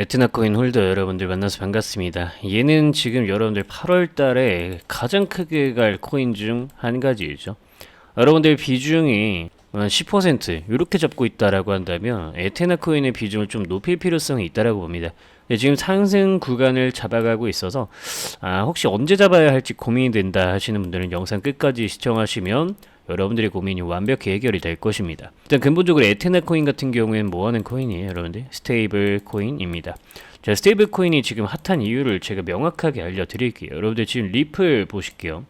에트나 코인 홀더 여러분들 만나서 반갑습니다. 얘는 지금 여러분들 8월 달에 가장 크게 갈 코인 중 한 가지죠. 여러분들 비중이 10% 이렇게 잡고 있다라고 한다면 에테나 코인의 비중을 좀 높일 필요성이 있다라고 봅니다. 지금 상승 구간을 잡아가고 있어서 아, 혹시 언제 잡아야 할지 고민이 된다 하시는 분들은 영상 끝까지 시청하시면 여러분들의 고민이 완벽히 해결이 될 것입니다. 일단 근본적으로 에테나 코인 같은 경우에는 뭐 하는 코인이에요, 여러분들? 스테이블 코인입니다. 자, 스테이블 코인이 지금 핫한 이유를 제가 명확하게 알려드릴게요. 여러분들 지금 리플 보실게요.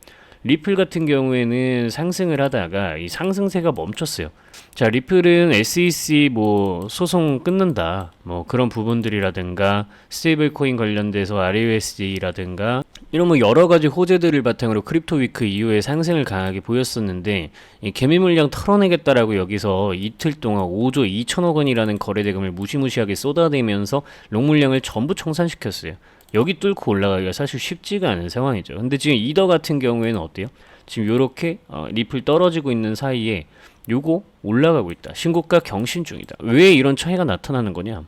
리플 같은 경우에는 상승을 하다가 이 상승세가 멈췄어요. 자, 리플은 SEC 뭐 소송 끊는다. 뭐 그런 부분들이라든가 스테이블 코인 관련돼서 RUSD라든가 이런 뭐 여러 가지 호재들을 바탕으로 크립토 위크 이후에 상승을 강하게 보였었는데 이 개미 물량 털어내겠다라고 여기서 이틀 동안 5조 2천억 원이라는 거래 대금을 무시무시하게 쏟아내면서 롱 물량을 전부 청산시켰어요. 여기 뚫고 올라가기가 사실 쉽지가 않은 상황이죠. 근데 지금 이더 같은 경우에는 어때요? 지금 요렇게 어, 리플 떨어지고 있는 사이에 요거 올라가고 있다. 신고가 경신 중이다. 왜 이런 차이가 나타나는 거냐?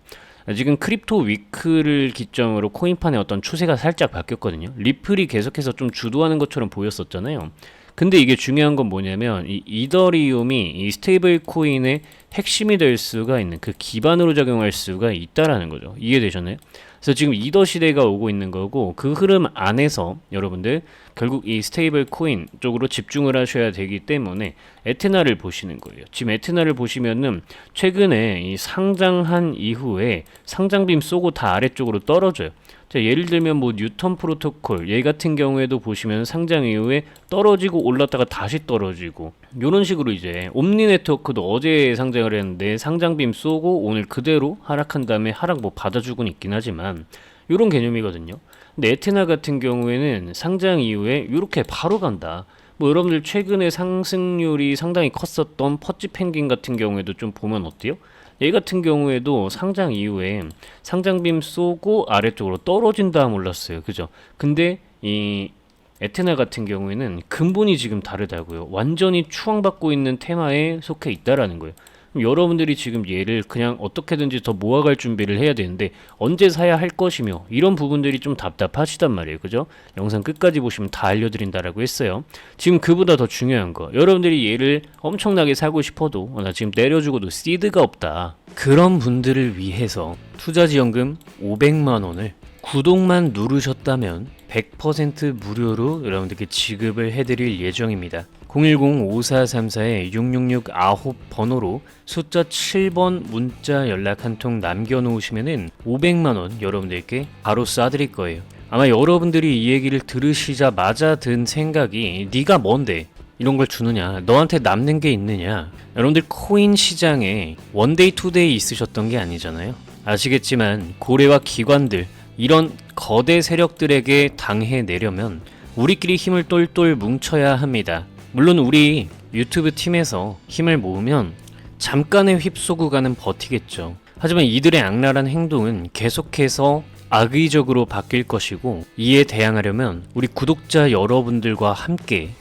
지금 크립토 위크를 기점으로 코인판의 어떤 추세가 살짝 바뀌었거든요. 리플이 계속해서 좀 주도하는 것처럼 보였었잖아요. 근데 이게 중요한 건 뭐냐면 이 이더리움이 이 스테이블 코인의 핵심이 될 수가 있는 그 기반으로 작용할 수가 있다라는 거죠. 이해되셨나요? 그래서 지금 이더 시대가 오고 있는 거고 그 흐름 안에서 여러분들 결국 이 스테이블 코인 쪽으로 집중을 하셔야 되기 때문에 에테나를 보시는 거예요. 지금 에테나를 보시면은 최근에 이 상장한 이후에 상장빔 쏘고 다 아래쪽으로 떨어져요. 자, 예를 들면 뭐 뉴턴 프로토콜 얘 같은 경우에도 보시면 상장 이후에 떨어지고 올랐다가 다시 떨어지고 이런 식으로 이제 옴니 네트워크도 어제 상장을 했는데 상장빔 쏘고 오늘 그대로 하락한 다음에 하락 뭐 받아주고는 있긴 하지만 이런 개념이거든요. 근데 에테나 같은 경우에는 상장 이후에 이렇게 바로 간다. 뭐 여러분들 최근에 상승률이 상당히 컸었던 퍼치 펭귄 같은 경우에도 좀 보면 어때요? 얘 같은 경우에도 상장 이후에 상장빔 쏘고 아래쪽으로 떨어진 다음 올랐어요. 그죠? 근데 이 에테나 같은 경우에는 근본이 지금 다르다고요. 완전히 추앙받고 있는 테마에 속해 있다라는 거예요. 여러분들이 지금 얘를 그냥 어떻게든지 더 모아갈 준비를 해야 되는데 언제 사야 할 것이며 이런 부분들이 좀 답답하시단 말이에요. 그죠? 영상 끝까지 보시면 다 알려드린다라고 했어요. 지금 그보다 더 중요한 거. 여러분들이 얘를 엄청나게 사고 싶어도 어, 나 지금 내려주고도 시드가 없다. 그런 분들을 위해서 투자지원금 500만 원을 구독만 누르셨다면 100% 무료로 여러분들께 지급을 해드릴 예정입니다. 010-5434-6669 번호로 숫자 7번 문자 연락 한 통 남겨놓으시면은 500만원 여러분들께 바로 쏴드릴 거예요. 아마 여러분들이 이 얘기를 들으시자마자 든 생각이 네가 뭔데 이런 걸 주느냐 너한테 남는 게 있느냐 여러분들 코인 시장에 원데이 투데이 있으셨던 게 아니잖아요 아시겠지만 고래와 기관들 이런 거대 세력들에게 당해 내려면 우리끼리 힘을 똘똘 뭉쳐야 합니다. 물론 우리 유튜브 팀에서 힘을 모으면 잠깐의 휩쏘구가는 버티겠죠. 하지만 이들의 악랄한 행동은 계속해서 악의적으로 바뀔 것이고 이에 대항하려면 우리 구독자 여러분들과 함께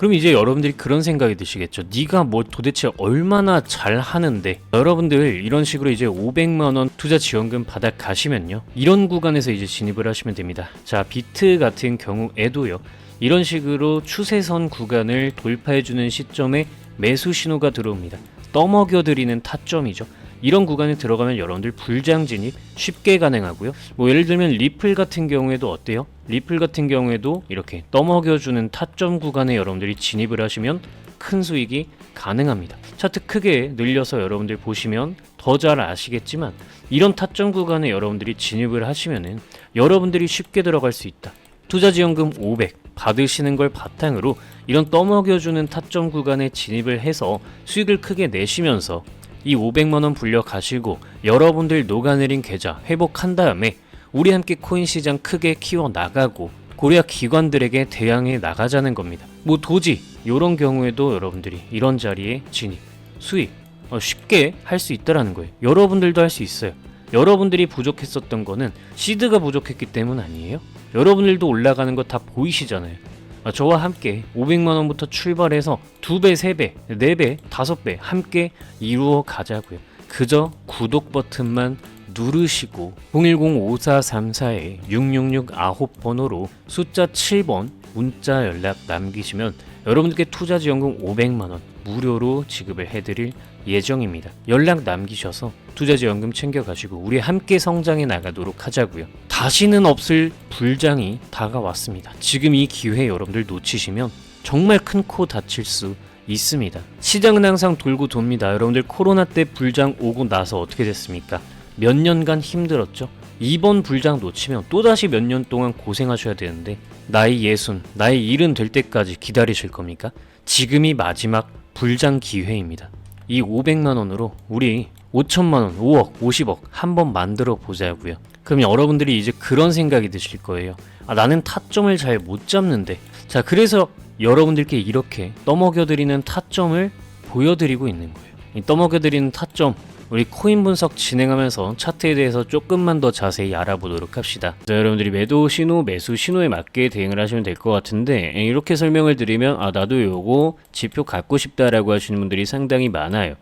그럼 이제 여러분들이 그런 생각이 드시겠죠. 네가 뭐 도대체 얼마나 잘 하는데 여러분들 이런 식으로 이제 500만 원 투자 지원금 받아 가시면요. 이런 구간에서 이제 진입을 하시면 됩니다. 자, 비트 같은 경우에도요. 이런 식으로 추세선 구간을 돌파해 주는 시점에 매수 신호가 들어옵니다. 떠먹여 드리는 타점이죠. 이런 구간에 들어가면 여러분들 불장 진입 쉽게 가능하고요. 뭐 예를 들면 리플 같은 경우에도 어때요? 리플 같은 경우에도 이렇게 떠먹여주는 타점 구간에 여러분들이 진입을 하시면 큰 수익이 가능합니다. 차트 크게 늘려서 여러분들 보시면 더 잘 아시겠지만 이런 타점 구간에 여러분들이 진입을 하시면은 여러분들이 쉽게 들어갈 수 있다. 투자지원금 500 받으시는 걸 바탕으로 이런 떠먹여주는 타점 구간에 진입을 해서 수익을 크게 내시면서 이 500만원 불려 가시고 여러분들 녹아내린 계좌 회복한 다음에 우리 함께 코인 시장 크게 키워 나가고 고려 기관들에게 대항해 나가자는 겁니다. 뭐 도지 이런 경우에도 여러분들이 이런 자리에 진입 수익 어, 쉽게 할 수 있다라는 거예요. 여러분들도 할 수 있어요. 여러분들이 부족했었던 거는 시드가 부족했기 때문 아니에요? 여러분들도 올라가는 거 다 보이시잖아요. 아, 저와 함께 500만 원부터 출발해서 2배, 3배, 4배, 5배 함께 이루어 가자고요. 그저 구독 버튼만 누르시고 010-5434-6669 번호로 숫자 7번 문자 연락 남기시면 여러분들께 투자 지원금 500만 원 무료로 지급을 해드릴 예정입니다. 연락 남기셔서 투자 지원금 챙겨가시고 우리 함께 성장해 나가도록 하자고요. 다시는 없을 불장이 다가왔습니다. 지금 이 기회 여러분들 놓치시면 정말 큰 코 다칠 수 있습니다. 시장은 항상 돌고 돕니다. 여러분들 코로나 때 불장 오고 나서 어떻게 됐습니까? 몇 년간 힘들었죠. 이번 불장 놓치면 또다시 몇 년 동안 고생하셔야 되는데 나이 예순, 나이 일은 될 때까지 기다리실 겁니까? 지금이 마지막 불장 기회입니다. 이 500만 원으로 우리 5천만 원, 5억, 50억 한번 만들어 보자고요. 그럼 여러분들이 이제 그런 생각이 드실 거예요. 아, 나는 타점을 잘 못 잡는데. 자, 그래서 여러분들께 이렇게 떠먹여드리는 타점을 보여드리고 있는 거예요. 이 떠먹여드리는 타점, 우리 코인 분석 진행하면서 차트에 대해서 조금만 더 자세히 알아보도록 합시다. 자, 여러분들이 매도 신호, 매수 신호에 맞게 대응을 하시면 될 것 같은데 예, 이렇게 설명을 드리면 아 나도 요거 지표 갖고 싶다라고 하시는 분들이 상당히 많아요.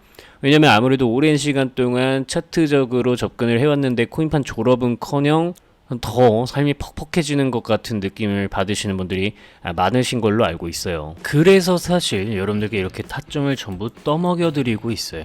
왜냐면 아무래도 오랜 시간 동안 차트적으로 접근을 해왔는데 코인판 졸업은커녕 더 삶이 퍽퍽해지는 것 같은 느낌을 받으시는 분들이 아, 많으신 걸로 알고 있어요. 그래서 사실 여러분들께 이렇게 타점을 전부 떠먹여 드리고 있어요.